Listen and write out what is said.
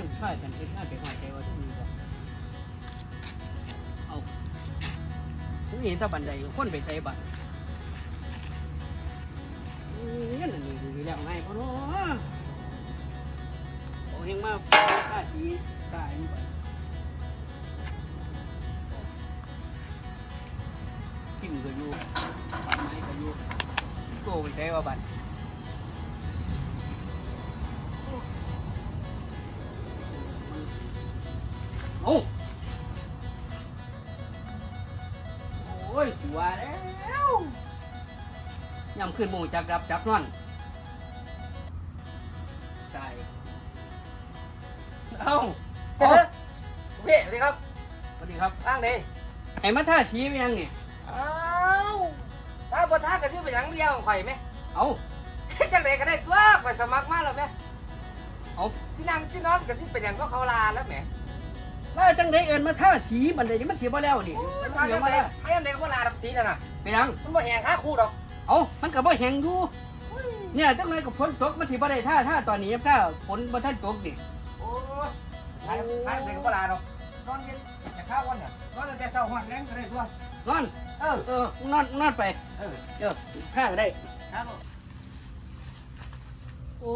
ยใช่ฉันเป็นน่าไปหอยใจว่าที่นี่บอกเอาผมเห็นแตะบันไดคนไปใส่บัตรเงี้ยอันนี้ดูแล้วไงพ่อเนาะโอ้ยังมาค่าสีตายนี่ไปทิมก็อยู่ปันไม้ก็อยู่โตไปใส่ว่าบัต โอ้โอ้ยสัวแล้วยำขึ้นหมูจักรับจักนอนตายเอ้าเฮ้ยพี่สวัสดีครับสวัสดีครับร่างดีไอ้มาท่าชี้ไปยังเนี่ยอ้าวถ้าบนท่าก็ชื่อเป็นหยังเดียวของข่อยไหมเอาจังไดก็ได้ตัวข่อยสมัครมาแล้วไหมเอาที่นั่งที่นอนก็ชื่อเป็นหยังก็เขาลาแล้วแหม แล้วจังได้เอินมาท่าสีบันไดนี่มันเสียบ่แล้วนี่โอ้ยมันทายเสียยังมาไงแล้วทายยังไงก็ลาดับสีแล้วน่ะไปยังมันบ่แหงค่าคู่ดอกเอามันก็บ่แห้งอยู่เนี่ยจังไรกับฝนตกมันสิบ่ได้ท่าท่าตอนนี้ถ้าฝนบ่ทันตกนี่โอ้ยทายทายยังไงก็ลาดอกนอนเย็นอย่าข้าววันเนี่ยนอนตั้งแต่เช้าหันแรงก็ได้ตัวนอนเออเออนอนนอนไปเออเดี๋ยวข้าก็ได้ครับโอ้